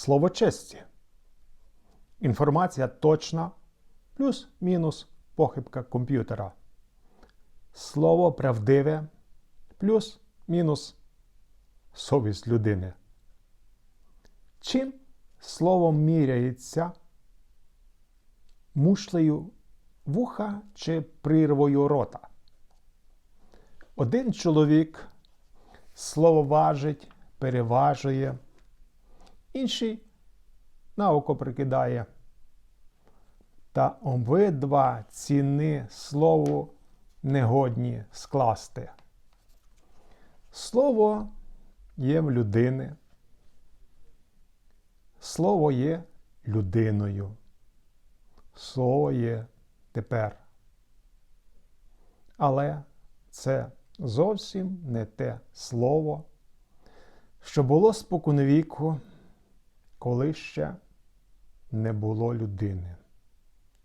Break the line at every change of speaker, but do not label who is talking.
Слово честі. Інформація точна, плюс-мінус похибка комп'ютера. Слово правдиве, плюс-мінус совість людини. Чим словом міряється мушлею вуха чи прірвою рота? Один чоловік слово важить, переважує, інший на око прикидає. Та обидва ціни слову негодні скласти. Слово є в людини. Слово є людиною. Слово є тепер. Але це зовсім не те слово, що було споконвіку, коли ще не було людини.